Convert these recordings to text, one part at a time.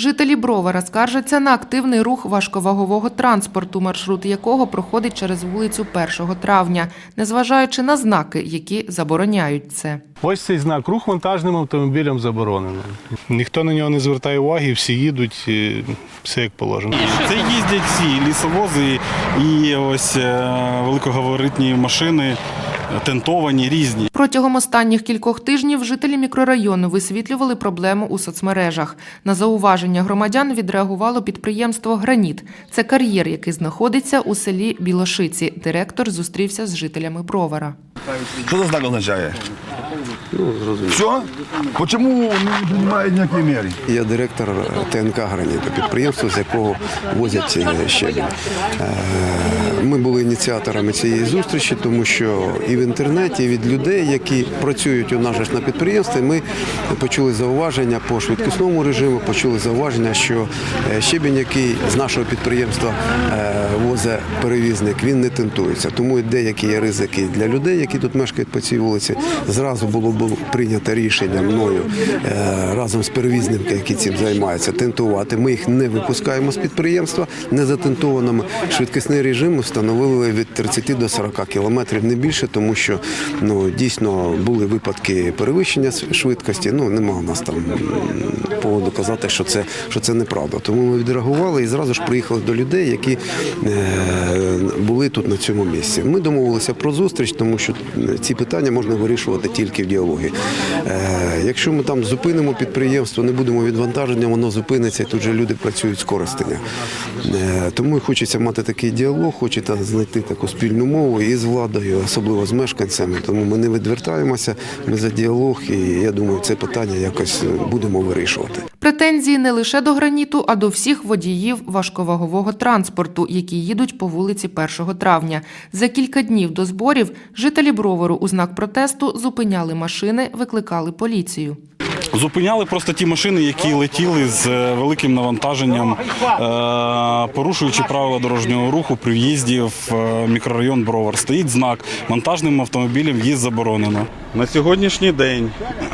Жителі Бровара скаржаться на активний рух важковагового транспорту, маршрут якого проходить через вулицю 1 травня, незважаючи на знаки, які забороняють це. Ось цей знак рух вантажним автомобілям заборонено. Ніхто на нього не звертає уваги, всі їдуть, все як положено. Це їздять всі лісовози і ось е, великогабаритні машини, тентовані, різні. Протягом останніх кількох тижнів жителі мікрорайону висвітлювали проблему у соцмережах. На зауваження громадян відреагувало підприємство Граніт. Це кар'єр, який знаходиться у селі Білошиці. Директор зустрівся з жителями Бровара. Що за знак означає? Все? Почему не приймають ніякі міри? Я директор ТНК «Граніт», підприємство, з якого возять е, щебінь. Ми були ініціаторами цієї зустрічі, тому що і в інтернеті, і від людей, які працюють у нас на підприємстві, ми почули зауваження по швидкісному режиму, почули зауваження, що е, щебінь, який з нашого підприємства е, возить перевізник, він не тентується. Тому деякі є ризики для людей, які тут мешкають по цій вулиці. Зразу було б прийнято рішення мною е, разом з перевізниками, які цим займаються, тентувати. Ми їх не випускаємо з підприємства незатентованими. Швидкісний режим встановили від 30 до 40 кілометрів, не більше, тому що ну дійсно були випадки перевищення швидкості. Ну немає у нас там поводу казати, що це що це неправда. Тому ми відреагували і зразу ж приїхали до людей, які е, були тут на цьому місці. Ми домовилися про зустріч, тому що ці питання можна вирішувати тільки в діалогі. Е, якщо ми там зупинимо підприємство, не будемо відвантаження, воно зупиниться, і тут же люди працюють з користення. Е, тому хочеться мати такий діалог, хочеться знайти таку спільну мову і з владою, особливо з мешканцями. Тому ми не відвертаємося, ми за діалог, і я думаю, це питання якось будемо вирішувати. Претензії не лише до граніту, а до всіх водіїв важковагового транспорту, які їдуть по вулиці 1 травня. За кілька днів до зборів жителі Бровару у знак протесту зупиняли машини, викликали поліцію. Зупиняли просто ті машини, які летіли з е, великим навантаженням, е, порушуючи правила дорожнього руху при в'їзді в е, мікрорайон Бровар. Стоїть знак вантажним автомобілям в'їзд заборонено. На сьогоднішній день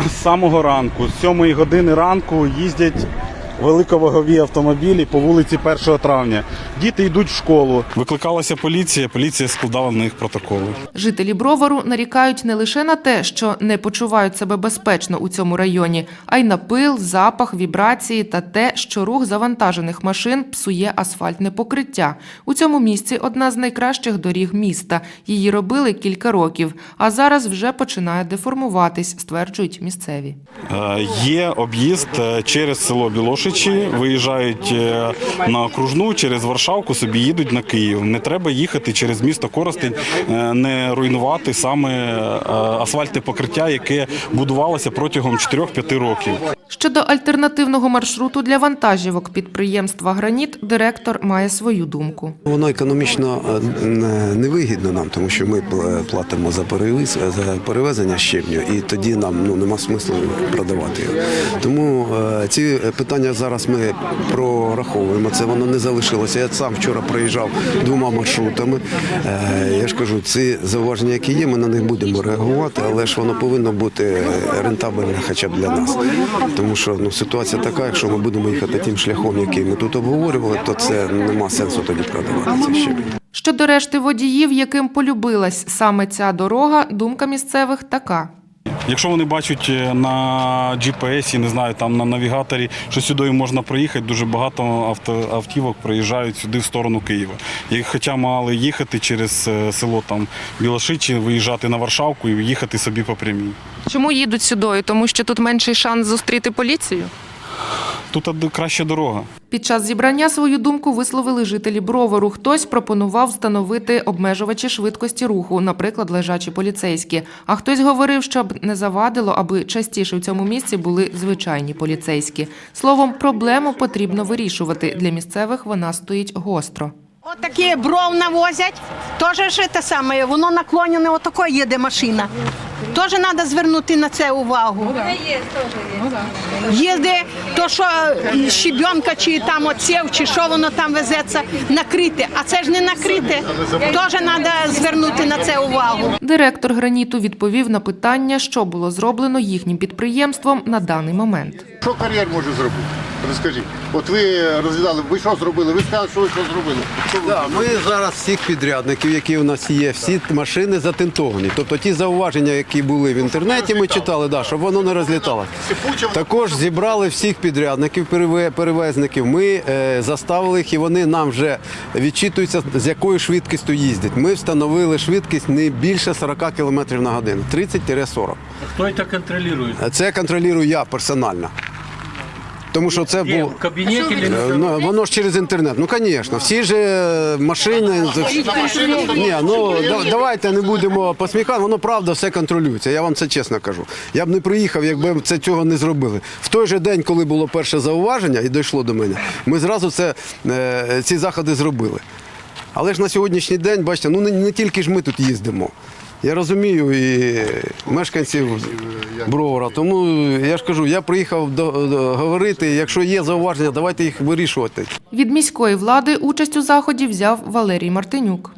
з самого ранку, з 7 години ранку, їздять великовагові автомобілі по вулиці 1 травня. Діти йдуть в школу. Викликалася поліція, поліція складала на них протоколи. Жителі Бровару нарікають не лише на те, що не почувають себе безпечно у цьому районі, а й на пил, запах, вібрації та те, що рух завантажених машин псує асфальтне покриття. У цьому місці одна з найкращих доріг міста. Її робили кілька років, а зараз вже починає деформуватись, стверджують місцеві. Е, Є об'їзд е, через село Білошичі, виїжджають е, на окружну через Варшавку, собі їдуть на Київ. Не треба їхати через місто Коростень, е, не руйнувати саме е, асфальтне покриття, яке будувалося протягом 4-5 років. Щодо альтернативного маршруту для вантажівок підприємства Граніт, директор має свою думку. Воно економічно е, не- невигідно нам, тому що ми платимо за перевіз за перевезення щебню, і тоді нам ну нема смислу продавати його. Тому е, ці питання зараз ми прораховуємо. Це воно не залишилося. Я сам вчора проїжджав двома маршрутами. Е, я ж кажу, ці зауваження, які є, ми на них будемо реагувати, але ж воно повинно бути рентабельне, хоча б для нас. Тому що ну ситуація така, якщо ми будемо їхати тим шляхом, який ми тут обговорювали, то це нема сенсу тоді продавати це щебінь. Щодо решти водіїв, яким полюбилась саме ця дорога, думка місцевих така. Якщо вони бачать е, на GPS, не знаю, там на навігаторі, що сюди можна проїхати, дуже багато авто, автівок приїжджають сюди в сторону Києва. І хоча мали їхати через е, село там Білошичі, виїжджати на Варшавку і їхати собі по прямій. Чому їдуть сюди? Тому що тут менший шанс зустріти поліцію. Тут краща дорога. Під час зібрання свою думку висловили жителі Бровару. Хтось пропонував встановити обмежувачі швидкості руху, наприклад, лежачі поліцейські. А хтось говорив, щоб не завадило, аби частіше в цьому місці були звичайні поліцейські. Словом, проблему потрібно вирішувати. Для місцевих вона стоїть гостро. От такі бров навозять, теж ж те саме, воно наклонене, отако їде машина. Теж треба звернути на це увагу. Є де то, що е, щебенка, чи там оцев, чи що воно там везеться, накрите. А це ж не накрите. Теж треба звернути на це увагу. Директор граніту відповів на питання, що було зроблено їхнім підприємством на даний момент. Що кар'єр може зробити? Розкажіть. От ви розглядали, ви що зробили? Ви сказали, що ви що зробили. Що ви Да, ми зараз всіх підрядників, які у нас є, всі машини затентовані. Тобто ті зауваження, які були в інтернеті, ми читали, да, щоб воно не розліталося. Також зібрали всіх підрядників, перевезників. Ми е, заставили їх, і вони нам вже відчитуються, з якою швидкістю їздять. Ми встановили швидкість не більше 40 км на годину, 30-40. Хто це контролює? Це контролюю я персонально. Тому що це було. В Ну, воно ж через інтернет. Ну, звісно, всі ж е, машини. Ні, ну давайте не будемо посміхати, воно правда все контролюється. Я вам це чесно кажу. Я б не приїхав, якби це цього не зробили. В той же день, коли було перше зауваження і дійшло до мене, ми зразу це, е, ці заходи зробили. Але ж на сьогоднішній день, бачите, ну не, не тільки ж ми тут їздимо. Я розумію і мешканців Бровара. Тому я ж кажу, я приїхав до, до- говорити. Якщо є зауваження, давайте їх вирішувати. Від міської влади участь у заході взяв Валерій Мартинюк.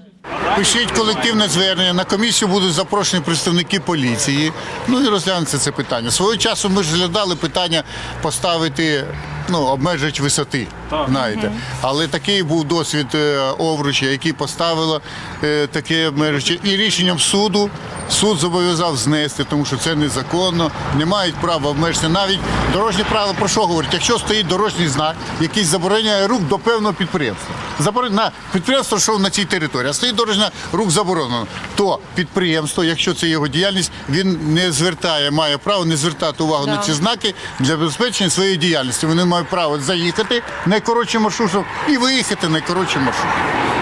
Пишіть колективне звернення. На комісію будуть запрошені представники поліції. Ну і розглянеться це питання. Свого часу ми ж розглядали питання поставити ну, обмежувач висоти. Знаєте. Але такий був досвід е, Овруча, який поставило е, таке обмеження. І рішенням суду суд зобов'язав знести, тому що це незаконно, не мають права обмежити. Навіть дорожні правила про що говорять? Якщо стоїть дорожній знак, який забороняє рух до певного підприємства. Заборон... На підприємство, що на цій території, а стоїть дорожній рух заборонено, то підприємство, якщо це його діяльність, він не звертає, має право не звертати увагу на ці знаки для забезпечення своєї діяльності. Вони мають право заїхати найкоротшим маршрутом і виїхати найкоротшим маршрутом.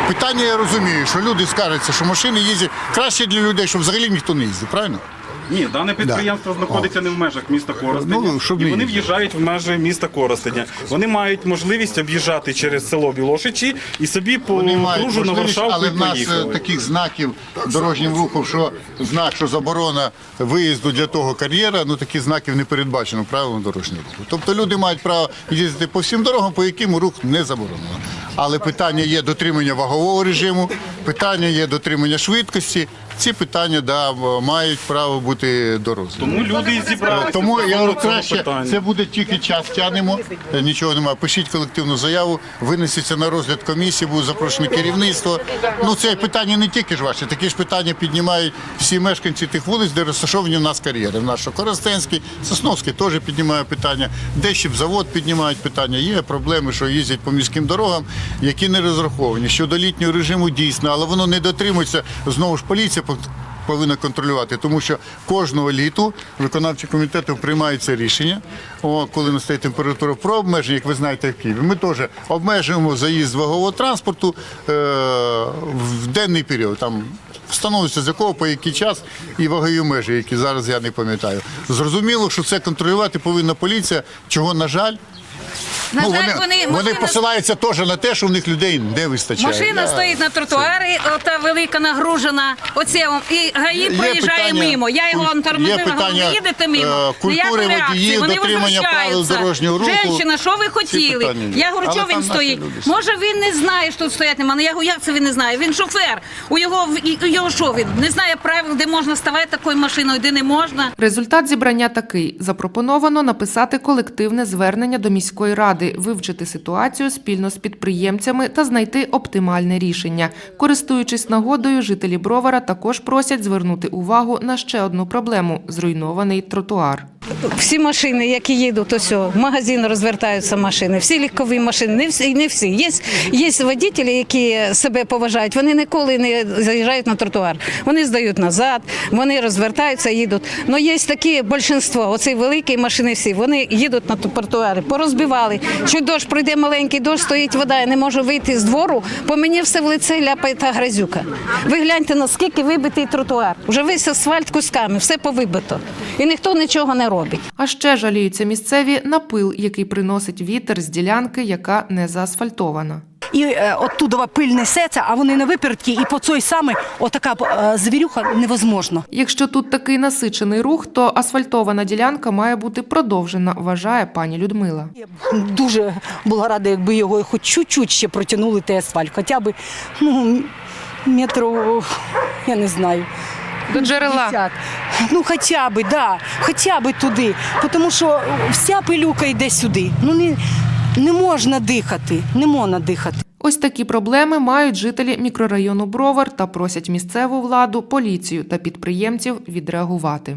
Питання я розумію, що люди скаржаться, що машини їздять краще для людей, щоб взагалі ніхто не їздив, правильно? Ні, дане підприємство знаходиться не в межах міста Коростеня. Ну, щоб і вони в'їжджають в межі міста Коростеня. Вони мають можливість об'їжджати через село Білошичі і собі по Вони мають кружу на можливість, Варшавку але і в нас е, поїхали. таких знаків дорожнім рухом, що знак, що заборона виїзду для того кар'єра, ну таких знаків не передбачено правилом дорожнього руху. Тобто люди мають право їздити по всім дорогам, по яким рух не заборонено. Але питання є дотримання вагового режиму, питання є дотримання швидкості. Ці питання да, мають право бути дорослі. Тому люди і зібралися. Тому я говорю, краще це буде тільки час тянемо, е, нічого немає. Пишіть колективну заяву, винесеться на розгляд комісії, буде запрошено керівництво. Ну це питання не тільки ж ваші, такі ж питання піднімають всі мешканці тих вулиць, де розташовані в нас кар'єри. В нас що Коростенський, Сосновський теж піднімає питання, Дещіп-завод піднімають питання. Є проблеми, що їздять по міським дорогам, які не розраховані. Щодо літнього режиму дійсно, але воно не дотримується знову ж поліція повинна контролювати, тому що кожного літу виконавчим комітетом приймається рішення, коли настає температура про обмеження, як ви знаєте, в Києві. Ми теж обмежуємо заїзд вагового транспорту е, в денний період. Там встановлюється з якого по який час і вагові межі, які зараз я не пам'ятаю. Зрозуміло, що це контролювати повинна поліція, чого, на жаль, На ну, жаль, вони, вони, вони машина, посилаються теж на те, що в них людей не вистачає. машина Да. стоїть на тротуарі, ота велика нагружена, оце вам, і гаї Є проїжджає питання мимо. Я його говорю, ви їдете мимо. е, культури водіїв, дотримання правил дорожнього руху. Женщина, що ви хотіли? Я говорю, що він стоїть? люди Може він не знає, що тут стояти нема. Ну я говорю, як це він не знає? Він шофер. У його, у його що він? Не знає правил, де можна ставати такою машиною, де не можна. Результат зібрання такий: запропоновано написати колективне звернення до міської ради, вивчити ситуацію спільно з підприємцями та знайти оптимальне рішення. Користуючись нагодою, жителі Бровара також просять звернути увагу на ще одну проблему зруйнований тротуар. Всі машини, які їдуть, ось в магазин розвертаються машини, всі легкові машини, не всі, не всі. Є, є водителі, які себе поважають, вони ніколи не заїжджають на тротуар. Вони здають назад, вони розвертаються, їдуть. Але є такі більшість, оці великі машини всі, вони їдуть на тротуари, порозбивали. Чуть дощ пройде маленький дощ, стоїть вода, я не можу вийти з двору, по мені все в лице ляпає та грязюка. Ви гляньте, наскільки вибитий тротуар. Вже весь асфальт кусками, все повибито. І ніхто нічого не робить. А ще жаліються місцеві на пил, який приносить вітер з ділянки, яка не заасфальтована. І е, оттуда пиль несеться, а вони не виперті, і по цій саме отака е, звірюха невозможно. Якщо тут такий насичений рух, то асфальтована ділянка має бути продовжена, вважає пані Людмила. Я б дуже була рада, якби його хоч чуть-чуть ще протягнули той асфальт, хоча б ну, метрів, я не знаю. До джерела. 50. Ну, хоча б, да, хоча б туди. Тому що вся пилюка йде сюди. Ну, не, не можна дихати, не можна дихати. Ось такі проблеми мають жителі мікрорайону Бровар та просять місцеву владу, поліцію та підприємців відреагувати.